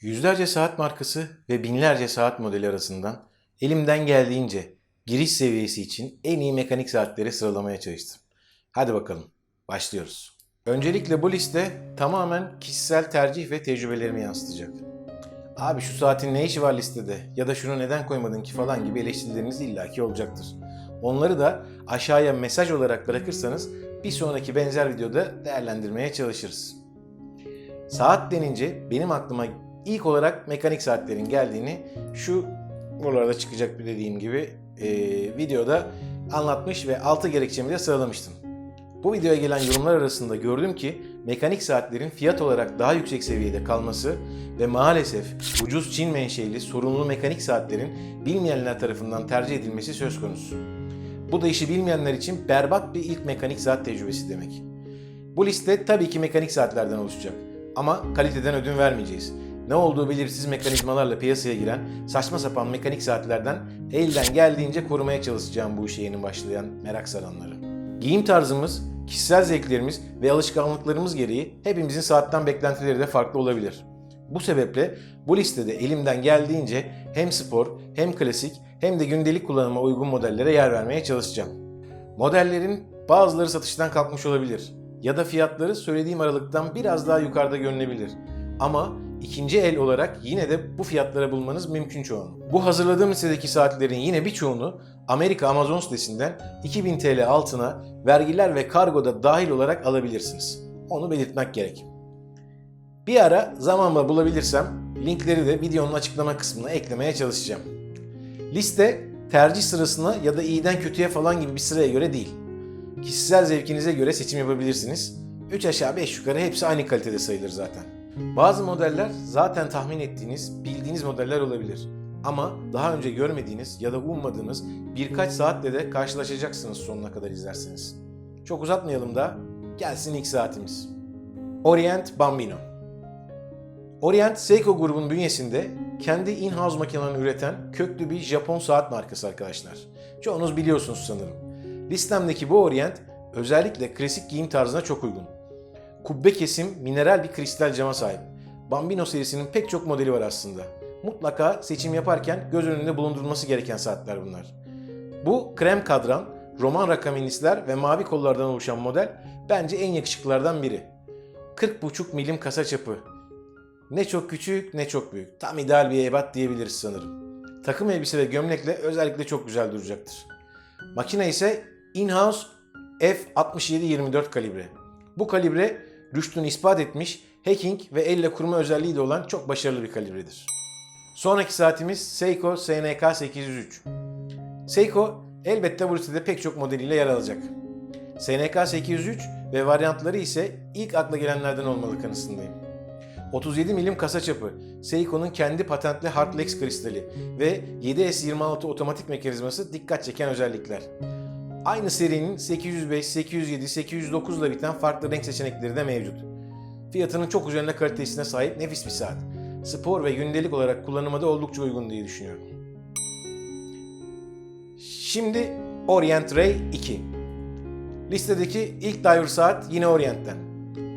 Yüzlerce saat markası ve binlerce saat modeli arasından elimden geldiğince giriş seviyesi için en iyi mekanik saatleri sıralamaya çalıştım. Hadi bakalım, başlıyoruz. Öncelikle bu liste tamamen kişisel tercih ve tecrübelerimi yansıtacak. Abi şu saatin ne işi var listede ya da şunu neden koymadın ki falan gibi eleştirileriniz illaki olacaktır. Onları da aşağıya mesaj olarak bırakırsanız bir sonraki benzer videoda değerlendirmeye çalışırız. Saat denince benim aklıma ilk olarak mekanik saatlerin geldiğini şu buralarda çıkacak bir dediğim gibi e, videoda anlatmış ve altı gerekçemi de sıralamıştım. Bu videoya gelen yorumlar arasında gördüm ki mekanik saatlerin fiyat olarak daha yüksek seviyede kalması ve maalesef ucuz Çin menşeli sorunlu mekanik saatlerin bilmeyenler tarafından tercih edilmesi söz konusu. Bu da işi bilmeyenler için berbat bir ilk mekanik saat tecrübesi demek. Bu liste tabii ki mekanik saatlerden oluşacak. Ama kaliteden ödün vermeyeceğiz. Ne olduğu belirsiz mekanizmalarla piyasaya giren saçma sapan mekanik saatlerden elden geldiğince korumaya çalışacağım bu işe yeni başlayan merak saranları. Giyim tarzımız, kişisel zevklerimiz ve alışkanlıklarımız gereği hepimizin saatten beklentileri de farklı olabilir. Bu sebeple bu listede elimden geldiğince hem spor, hem klasik, hem de gündelik kullanıma uygun modellere yer vermeye çalışacağım. Modellerin bazıları satıştan kalkmış olabilir ya da fiyatları söylediğim aralıktan biraz daha yukarıda görünebilir. Ama ikinci el olarak yine de bu fiyatlara bulmanız mümkün çoğunu. Bu hazırladığım listedeki saatlerin yine birçoğunu Amerika Amazon sitesinden 2000 TL altına vergiler ve kargoda dahil olarak alabilirsiniz. Onu belirtmek gerek. Bir ara zamanla bulabilirsem linkleri de videonun açıklama kısmına eklemeye çalışacağım. Liste tercih sırasına ya da iyiden kötüye falan gibi bir sıraya göre değil. Kişisel zevkinize göre seçim yapabilirsiniz. 3 aşağı 5 yukarı hepsi aynı kalitede sayılır zaten. Bazı modeller zaten tahmin ettiğiniz, bildiğiniz modeller olabilir. Ama daha önce görmediğiniz ya da ummadığınız birkaç saatle de karşılaşacaksınız sonuna kadar izlerseniz. Çok uzatmayalım da gelsin ilk saatimiz. Orient Bambino. Orient Seiko grubun bünyesinde kendi in-house makinelerini üreten köklü bir Japon saat markası arkadaşlar. Çoğunuz biliyorsunuz sanırım. Listemdeki bu Orient özellikle klasik giyim tarzına çok uygun. Kubbe kesim mineral bir kristal cama sahip. Bambino serisinin pek çok modeli var aslında. Mutlaka seçim yaparken göz önünde bulundurulması gereken saatler bunlar. Bu krem kadran, roman rakamilistler ve mavi kollardan oluşan model bence en yakışıklılardan biri. 40,5 milim kasa çapı. Ne çok küçük ne çok büyük. Tam ideal bir ebat diyebiliriz sanırım. Takım elbise ve gömlekle özellikle çok güzel duracaktır. Makine ise in-house F6724 kalibre. Bu kalibre rüştünü ispat etmiş, hacking ve elle kurma özelliği de olan çok başarılı bir kalibredir. Sonraki saatimiz Seiko SNK 803. Seiko elbette bu listede pek çok modeliyle yer alacak. SNK 803 ve varyantları ise ilk akla gelenlerden olmalı kanısındayım. 37 milim kasa çapı, Seiko'nun kendi patentli Hardlex kristali ve 7S26 otomatik mekanizması dikkat çeken özellikler. Aynı serinin 805, 807, 809 ile biten farklı renk seçenekleri de mevcut. Fiyatının çok üzerinde kalitesine sahip nefis bir saat. Spor ve gündelik olarak kullanıma da oldukça uygun diye düşünüyorum. Şimdi Orient Ray 2. Listedeki ilk diver saat yine Orient'ten.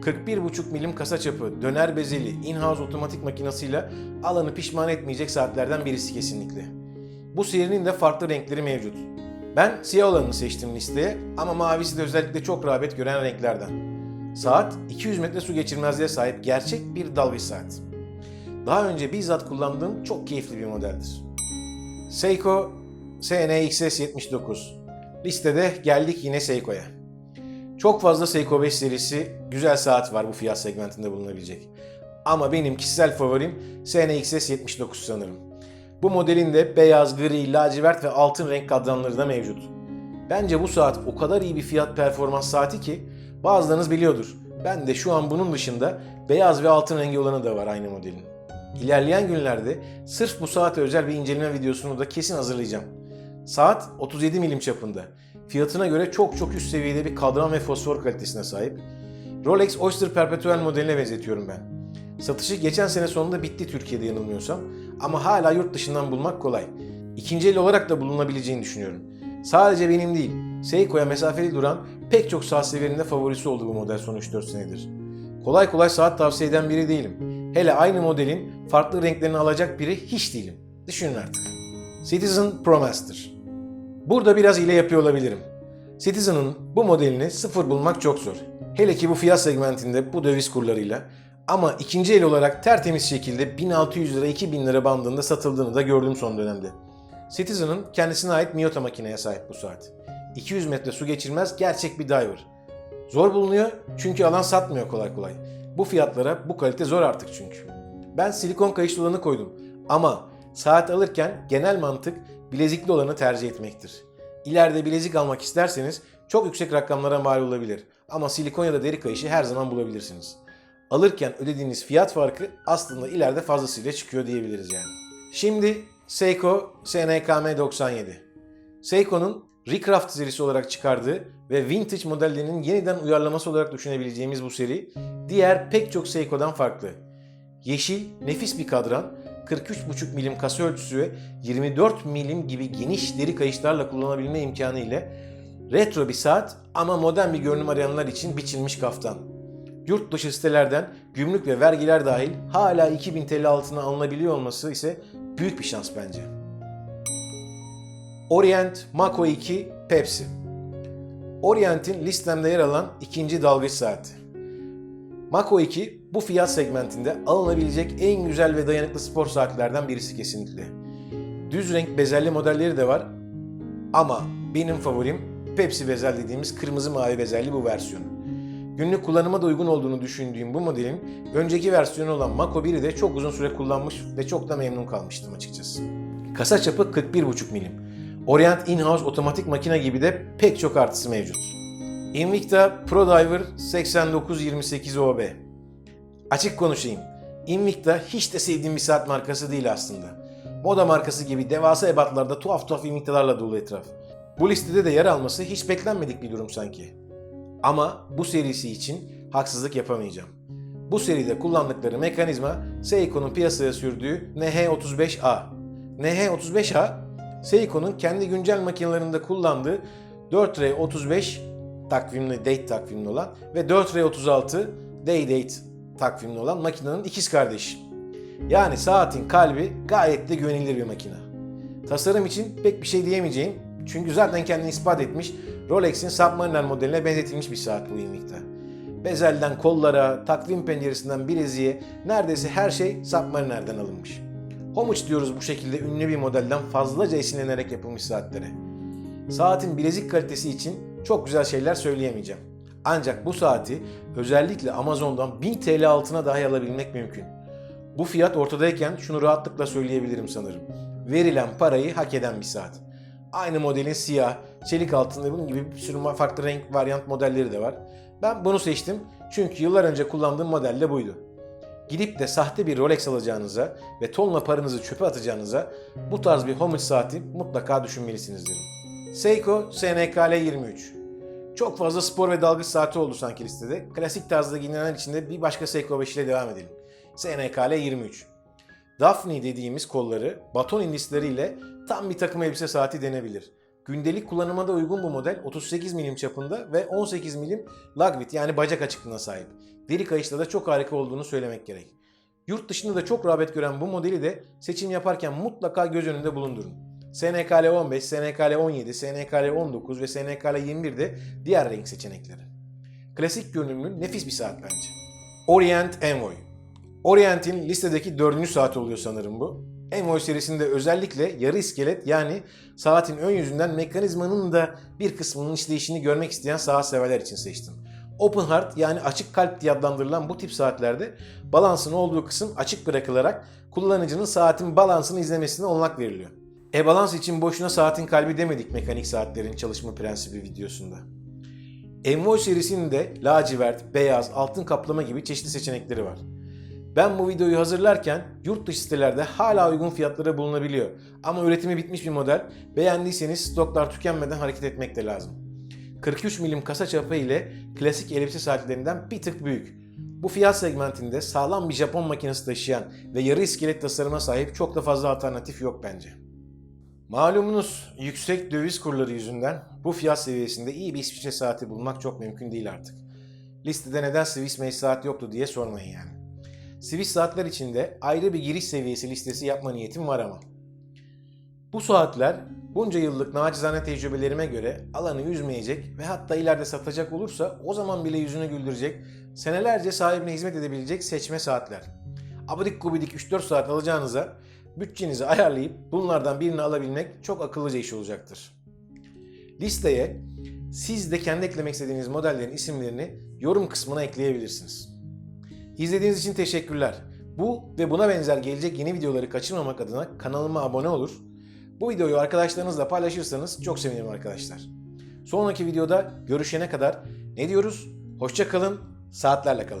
41,5 milim kasa çapı, döner bezeli, in-house otomatik makinasıyla alanı pişman etmeyecek saatlerden birisi kesinlikle. Bu serinin de farklı renkleri mevcut. Ben siyah olanını seçtim listeye ama mavisi de özellikle çok rağbet gören renklerden. Saat 200 metre su geçirmezliğe sahip gerçek bir dalgıç saat. Daha önce bizzat kullandığım çok keyifli bir modeldir. Seiko SNXS79. Listede geldik yine Seiko'ya. Çok fazla Seiko 5 serisi güzel saat var bu fiyat segmentinde bulunabilecek. Ama benim kişisel favorim SNXS79 sanırım. Bu modelin de beyaz, gri, lacivert ve altın renk kadranları da mevcut. Bence bu saat o kadar iyi bir fiyat performans saati ki bazılarınız biliyordur. Ben de şu an bunun dışında beyaz ve altın rengi olanı da var aynı modelin. İlerleyen günlerde sırf bu saate özel bir inceleme videosunu da kesin hazırlayacağım. Saat 37 milim çapında. Fiyatına göre çok çok üst seviyede bir kadran ve fosfor kalitesine sahip. Rolex Oyster Perpetual modeline benzetiyorum ben. Satışı geçen sene sonunda bitti Türkiye'de yanılmıyorsam ama hala yurt dışından bulmak kolay. İkinci el olarak da bulunabileceğini düşünüyorum. Sadece benim değil, Seiko'ya mesafeli duran pek çok saat severinde favorisi oldu bu model son 3-4 senedir. Kolay kolay saat tavsiye eden biri değilim. Hele aynı modelin farklı renklerini alacak biri hiç değilim. Düşünün artık. Citizen ProMaster. Burada biraz hile yapıyor olabilirim. Citizen'ın bu modelini sıfır bulmak çok zor. Hele ki bu fiyat segmentinde bu döviz kurlarıyla. Ama ikinci el olarak tertemiz şekilde 1600 lira 2000 lira bandında satıldığını da gördüm son dönemde. Citizen'ın kendisine ait Miyota makineye sahip bu saat. 200 metre su geçirmez gerçek bir diver. Zor bulunuyor çünkü alan satmıyor kolay kolay. Bu fiyatlara bu kalite zor artık çünkü. Ben silikon kayışlı olanı koydum ama saat alırken genel mantık bilezikli olanı tercih etmektir. İleride bilezik almak isterseniz çok yüksek rakamlara mal olabilir ama silikon ya da deri kayışı her zaman bulabilirsiniz. Alırken ödediğiniz fiyat farkı aslında ileride fazlasıyla çıkıyor diyebiliriz yani. Şimdi Seiko SNKM 97. Seiko'nun Recraft serisi olarak çıkardığı ve vintage modellerinin yeniden uyarlaması olarak düşünebileceğimiz bu seri diğer pek çok Seiko'dan farklı. Yeşil, nefis bir kadran, 43,5 milim kasa ölçüsü ve 24 milim gibi geniş deri kayışlarla kullanabilme imkanı ile retro bir saat ama modern bir görünüm arayanlar için biçilmiş kaftan. Yurt dışı sitelerden gümrük ve vergiler dahil hala 2000 TL altına alınabiliyor olması ise büyük bir şans bence. Orient Mako 2 Pepsi Orient'in listemde yer alan ikinci dalgıç saati. Mako 2 bu fiyat segmentinde alınabilecek en güzel ve dayanıklı spor saatlerden birisi kesinlikle. Düz renk bezelli modelleri de var ama benim favorim Pepsi bezel dediğimiz kırmızı mavi bezelli bu versiyon. Günlük kullanıma da uygun olduğunu düşündüğüm bu modelin önceki versiyonu olan Mako 1'i de çok uzun süre kullanmış ve çok da memnun kalmıştım açıkçası. Kasa çapı 41,5 milim. Orient in-house otomatik makine gibi de pek çok artısı mevcut. Invicta ProDiver 8928 OB. Açık konuşayım. Invicta hiç de sevdiğim bir saat markası değil aslında. Moda markası gibi devasa ebatlarda tuhaf tuhaf Invicta'larla dolu etraf. Bu listede de yer alması hiç beklenmedik bir durum sanki. Ama bu serisi için haksızlık yapamayacağım. Bu seride kullandıkları mekanizma Seiko'nun piyasaya sürdüğü NH35A. NH35A, Seiko'nun kendi güncel makinelerinde kullandığı 4R35 takvimli, date takvimli olan ve 4R36 day date takvimli olan makinenin ikiz kardeşi. Yani saatin kalbi gayet de güvenilir bir makine. Tasarım için pek bir şey diyemeyeceğim çünkü zaten kendini ispat etmiş Rolex'in Submariner modeline benzetilmiş bir saat bu Invicta. Bezelden kollara, takvim penceresinden bileziğe neredeyse her şey Submariner'den alınmış. Homage diyoruz bu şekilde ünlü bir modelden fazlaca esinlenerek yapılmış saatlere. Saatin bilezik kalitesi için çok güzel şeyler söyleyemeyeceğim. Ancak bu saati özellikle Amazon'dan 1000 TL altına dahi alabilmek mümkün. Bu fiyat ortadayken şunu rahatlıkla söyleyebilirim sanırım. Verilen parayı hak eden bir saat. Aynı modelin siyah, çelik altında bunun gibi bir sürü farklı renk varyant modelleri de var. Ben bunu seçtim çünkü yıllar önce kullandığım model de buydu. Gidip de sahte bir Rolex alacağınıza ve tonla paranızı çöpe atacağınıza bu tarz bir homage saati mutlaka düşünmelisiniz derim. Seiko SNKL 23 Çok fazla spor ve dalgıç saati oldu sanki listede. Klasik tarzda giyinenler içinde bir başka Seiko 5 ile devam edelim. SNKL 23 Daphne dediğimiz kolları baton indisleriyle tam bir takım elbise saati denebilir. Gündelik kullanıma da uygun bu model 38 milim çapında ve 18 milim lug width yani bacak açıklığına sahip. Deri kayışla da çok harika olduğunu söylemek gerek. Yurt dışında da çok rağbet gören bu modeli de seçim yaparken mutlaka göz önünde bulundurun. SNKL 15, SNKL 17, SNKL 19 ve SNKL 21 de diğer renk seçenekleri. Klasik görünümlü nefis bir saat bence. Orient Envoy Orient'in listedeki dördüncü saati oluyor sanırım bu. Envoy serisinde özellikle yarı iskelet yani saatin ön yüzünden mekanizmanın da bir kısmının işleyişini görmek isteyen saat severler için seçtim. Open Heart yani açık kalp diye adlandırılan bu tip saatlerde balansın olduğu kısım açık bırakılarak kullanıcının saatin balansını izlemesine olanak veriliyor. E-balans için boşuna saatin kalbi demedik mekanik saatlerin çalışma prensibi videosunda. Envoy serisinin de lacivert, beyaz, altın kaplama gibi çeşitli seçenekleri var. Ben bu videoyu hazırlarken yurt dışı sitelerde hala uygun fiyatlara bulunabiliyor. Ama üretimi bitmiş bir model. Beğendiyseniz stoklar tükenmeden hareket etmek de lazım. 43 milim kasa çapı ile klasik elipse saatlerinden bir tık büyük. Bu fiyat segmentinde sağlam bir Japon makinesi taşıyan ve yarı iskelet tasarıma sahip çok da fazla alternatif yok bence. Malumunuz yüksek döviz kurları yüzünden bu fiyat seviyesinde iyi bir İsviçre saati bulmak çok mümkün değil artık. Listede neden Swiss saat yoktu diye sormayın yani. Swiss saatler içinde ayrı bir giriş seviyesi listesi yapma niyetim var ama. Bu saatler bunca yıllık nacizane tecrübelerime göre alanı üzmeyecek ve hatta ileride satacak olursa o zaman bile yüzünü güldürecek, senelerce sahibine hizmet edebilecek seçme saatler. Abidik gubidik 3-4 saat alacağınıza bütçenizi ayarlayıp bunlardan birini alabilmek çok akıllıca iş olacaktır. Listeye siz de kendi eklemek istediğiniz modellerin isimlerini yorum kısmına ekleyebilirsiniz. İzlediğiniz için teşekkürler. Bu ve buna benzer gelecek yeni videoları kaçırmamak adına kanalıma abone olur. Bu videoyu arkadaşlarınızla paylaşırsanız çok sevinirim arkadaşlar. Sonraki videoda görüşene kadar ne diyoruz? Hoşça kalın, saatlerle kalın.